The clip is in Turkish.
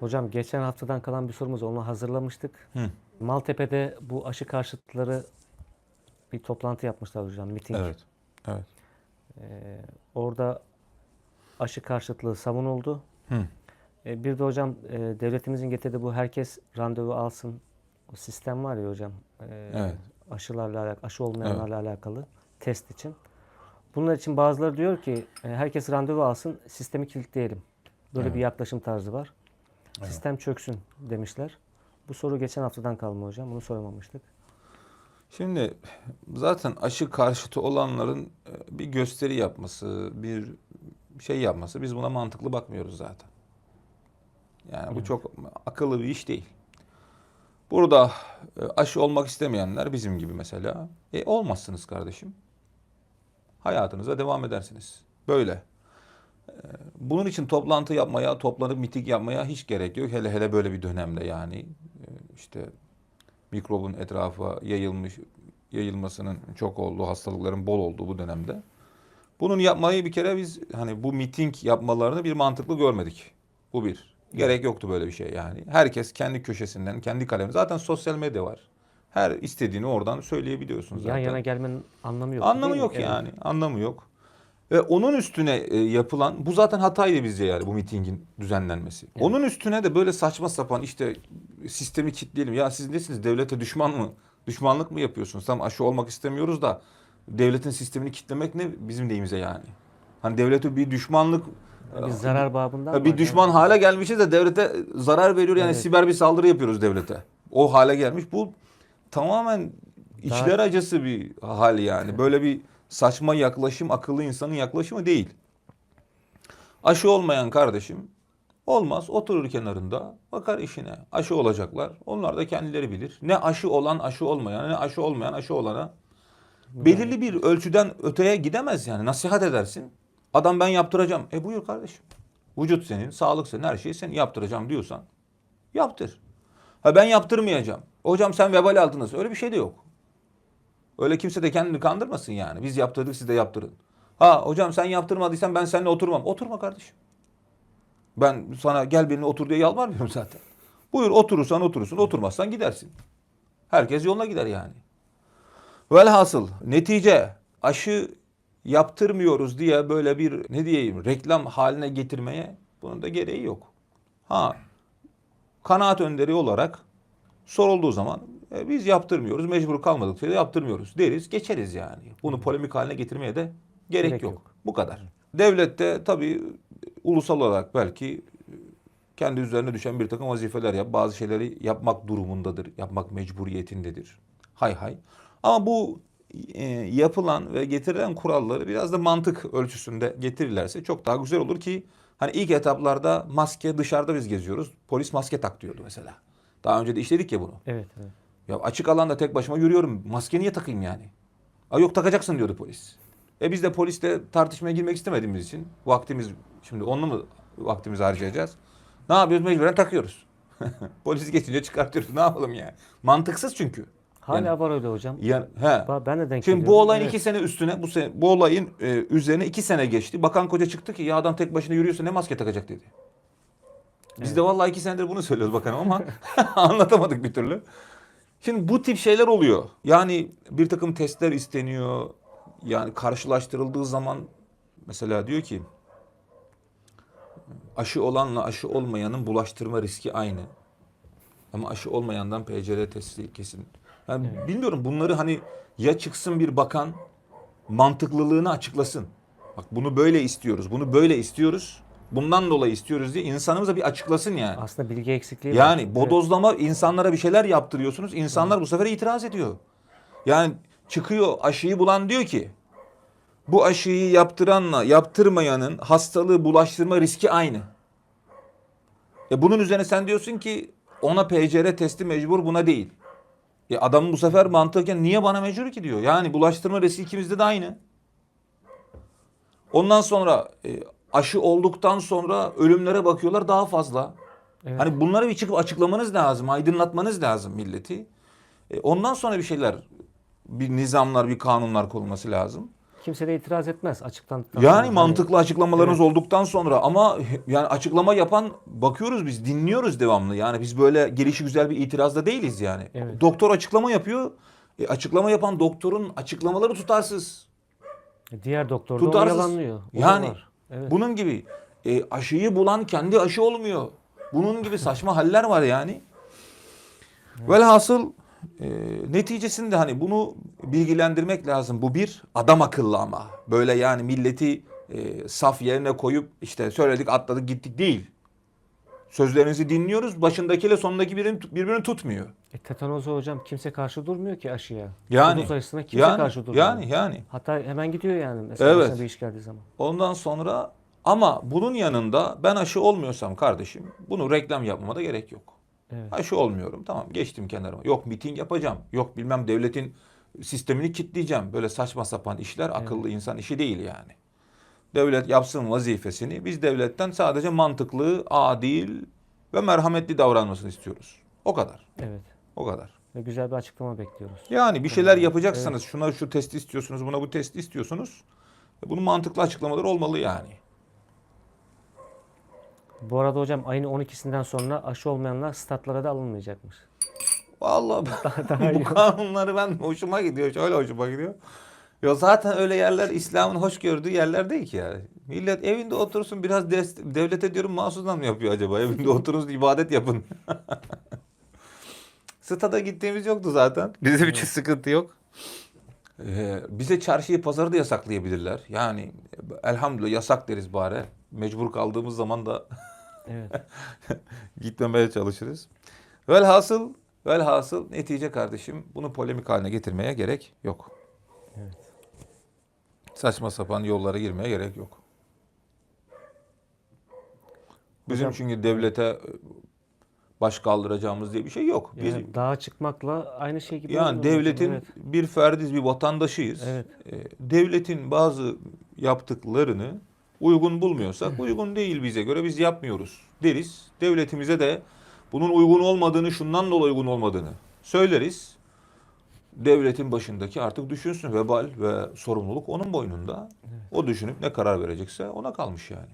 Hocam geçen haftadan kalan bir sorumuz onu hazırlamıştık. Hı. Maltepe'de bu aşı karşıtları bir toplantı yapmışlar hocam, miting. Evet. Evet. Ee, orada aşı karşıtlığı savunuldu. Hı. Ee, bir de hocam e, devletimizin getirdiği bu herkes randevu alsın o sistem var ya hocam. e, Evet. Aşılarla alakalı, aşı olmayanlarla alakalı test için. Bunlar için bazıları diyor ki e, herkes randevu alsın, sistemi kilitleyelim. Böyle Evet. bir yaklaşım tarzı var. Sistem çöksün demişler. Bu soru geçen haftadan kalma hocam. Bunu sormamıştık. Şimdi zaten aşı karşıtı olanların e, bir gösteri yapması, bir şey yapması biz buna mantıklı bakmıyoruz zaten. Yani bu çok akıllı bir iş değil. Burada e, aşı olmak istemeyenler bizim gibi mesela. E olmazsınız kardeşim. Hayatınıza devam edersiniz. Böyle. Bunun için toplantı yapmaya, toplanıp miting yapmaya hiç gerek yok. Hele hele böyle bir dönemde yani. E, işte mikrobun etrafa yayılmış yayılmasının çok olduğu, hastalıkların bol olduğu bu dönemde. Bunun yapmayı bir kere biz hani bu miting yapmalarını bir mantıklı görmedik. Bu bir. Gerek yoktu böyle bir şey yani. Herkes kendi köşesinden, kendi kalemini. Zaten sosyal medya var. Her istediğini oradan söyleyebiliyorsun zaten. Yan yana gelmenin anlamı yok. Anlamı yok yani. Anlamı yok. Ve onun üstüne e, yapılan bu zaten hataydı bizce yani bu mitingin düzenlenmesi. Evet. Onun üstüne de böyle saçma sapan işte sistemi kilitleyelim. Ya siz nesiniz? Devlete düşman mı? Düşmanlık mı yapıyorsunuz? Tam aşı olmak istemiyoruz da devletin sistemini kilitlemek ne bizim deyimize yani. Hani devlete bir düşmanlık Bir zarar babından bir düşman hale gelmişiz de devlete zarar veriyor yani Evet. siber bir saldırı yapıyoruz devlete. O hale gelmiş. Bu tamamen Daha- içler acısı bir hal yani. Böyle bir saçma yaklaşım akıllı insanın yaklaşımı değil. Aşı olmayan kardeşim olmaz oturur kenarında bakar işine. Aşı olacaklar. Onlar da kendileri bilir. Ne aşı olan aşı olmayan ne aşı olmayan aşı olana belirli bir ölçüden öteye gidemez yani. Nasihat edersin. Adam ben yaptıracağım. E buyur kardeşim. Vücut senin, sağlık senin, her şeyi sen yaptıracağım diyorsan yaptır. Ha ben yaptırmayacağım. Hocam sen vebal altındasın. Öyle bir şey de yok. Öyle kimse de kendini kandırmasın yani. Biz yaptırdık siz de yaptırın. Ha hocam sen yaptırmadıysan ben seninle oturmam. Oturma kardeşim. Ben sana gel benimle otur diye yalvarmıyorum zaten. Buyur oturursan oturursun, oturmazsan gidersin. Herkes yoluna gider yani. Velhasıl netice aşı yaptırmıyoruz diye böyle bir ne diyeyim reklam haline getirmeye bunun da gereği yok. Ha kanaat önderi olarak sorulduğu zaman e, biz yaptırmıyoruz mecbur kalmadık sürece yaptırmıyoruz deriz geçeriz yani. Bunu polemik haline getirmeye de gerek, Gerek yok. yok. Bu kadar. Devlette tabii ulusal olarak belki kendi üzerine düşen bir takım vazifeler yap. Bazı şeyleri yapmak durumundadır. Yapmak mecburiyetindedir. Hay hay. Ama bu e, yapılan ve getirilen kuralları biraz da mantık ölçüsünde getirirlerse çok daha güzel olur ki hani ilk etaplarda maske dışarıda biz geziyoruz. Polis maske tak diyordu mesela. Daha önce de işledik ya bunu. Evet, evet. Ya açık alanda tek başıma yürüyorum. Maske niye takayım yani? Aa, yok takacaksın diyordu polis. E biz de polisle tartışmaya girmek istemediğimiz için vaktimiz şimdi onunla mı vaktimizi harcayacağız? Ne yapıyoruz? Mecburen takıyoruz. Polis geçince çıkartıyoruz. Ne yapalım yani? Mantıksız çünkü. Hala Yani- var öyle hocam. Yani, he. Ben de denk Şimdi bu olayın Evet. iki sene üstüne, bu sene, bu olayın e, üzerine iki sene geçti. Bakan koca çıktı ki ya adam tek başına yürüyorsa ne maske takacak dedi. Biz de vallahi iki senedir bunu söylüyoruz bakanım ama anlatamadık bir türlü. Şimdi bu tip şeyler oluyor. Yani bir takım testler isteniyor. Yani karşılaştırıldığı zaman mesela diyor ki aşı olanla aşı olmayanın bulaştırma riski aynı. Ama aşı olmayandan PCR testi kesin. Yani bilmiyorum bunları hani ya çıksın bir bakan mantıklılığını açıklasın. Bak bunu böyle istiyoruz, bunu böyle istiyoruz. Bundan dolayı istiyoruz diye insanımıza bir açıklasın yani. Aslında bilgi eksikliği var. Yani bodozlama insanlara bir şeyler yaptırıyorsunuz. İnsanlar bu sefer itiraz ediyor. Yani çıkıyor aşıyı bulan diyor ki bu aşıyı yaptıranla yaptırmayanın hastalığı bulaştırma riski aynı. E bunun üzerine sen diyorsun ki ona PCR testi mecbur buna değil. E adam bu sefer mantıken niye bana mecbur ki diyor. Yani bulaştırma riski ikimizde de aynı. Ondan sonra e, aşı olduktan sonra ölümlere bakıyorlar daha fazla. Evet. Hani bunları bir çıkıp açıklamanız lazım, aydınlatmanız lazım milleti. E, ondan sonra bir şeyler, bir nizamlar, bir kanunlar konulması lazım. Kimse de itiraz etmez açıklandıktan Yani sonra. Hani- mantıklı açıklamalarınız evet. olduktan sonra ama yani açıklama yapan bakıyoruz biz dinliyoruz devamlı. Yani biz böyle gelişi güzel bir itirazda değiliz yani. Evet. Doktor açıklama yapıyor. E, açıklama yapan doktorun açıklamaları tutarsız. Diğer doktor da yalanlıyor. O Yani var. Evet. bunun gibi e, aşıyı bulan kendi aşı olmuyor. Bunun gibi saçma haller var yani. Velhasıl e, neticesinde hani bunu bilgilendirmek lazım. Bu bir adam akıllı ama. Böyle yani milleti e, saf yerine koyup işte söyledik atladık gittik değil. Sözlerinizi dinliyoruz. Başındakiyle sonundaki birini, birbirini tutmuyor. E, tetanoza hocam kimse karşı durmuyor ki aşıya. Yani Kuduz aşısına kimse yani karşı durmuyor. yani yani Hatta hemen gidiyor yani mesela Evet. bir iş geldiği zaman. Ondan sonra ama bunun yanında ben aşı olmuyorsam kardeşim bunu reklam yapmama da gerek yok. Evet. Aşı olmuyorum tamam geçtim kenarıma. Yok miting yapacağım. Yok bilmem devletin sistemini kitleyeceğim. Böyle saçma sapan işler akıllı insan işi değil yani. Devlet yapsın vazifesini. Biz devletten sadece mantıklı, adil ve merhametli davranmasını istiyoruz. O kadar. Evet. O kadar. Ve güzel bir açıklama bekliyoruz. Yani bir şeyler yapacaksanız şuna şu testi istiyorsunuz, buna bu testi istiyorsunuz. Bunun mantıklı açıklamaları olmalı yani. Bu arada hocam ayın 12'sinden sonra aşı olmayanlar statlara da alınmayacakmış. Vallahi daha bu iyi. kanunları ben hoşuma gidiyor. Şöyle hoşuma gidiyor. Ya zaten öyle yerler İslam'ın hoş gördüğü yerler değil ki yani. Millet evinde otursun biraz devlete diyorum mahsusdan mı yapıyor acaba? Evinde oturun ibadet yapın. Stada gittiğimiz yoktu zaten. Bizim için sıkıntı yok. Ee, bize çarşıyı pazarı da yasaklayabilirler. Yani elhamdülillah yasak deriz bari. Mecbur kaldığımız zaman da Evet. gitmemeye çalışırız. Velhasıl, velhasıl netice kardeşim bunu polemik haline getirmeye gerek yok. Evet. Saçma sapan yollara girmeye gerek yok. Bizim Hocam- çünkü devlete baş kaldıracağımız diye bir şey yok. Biz Yani dağa çıkmakla aynı şey gibi. yani devletin evet. bir ferdiz, bir vatandaşıyız. Evet. E, devletin bazı yaptıklarını uygun bulmuyorsak uygun değil bize göre biz yapmıyoruz deriz. Devletimize de bunun uygun olmadığını, şundan dolayı uygun olmadığını söyleriz. Devletin başındaki artık düşünsün vebal ve sorumluluk onun boynunda. O düşünüp ne karar verecekse ona kalmış yani.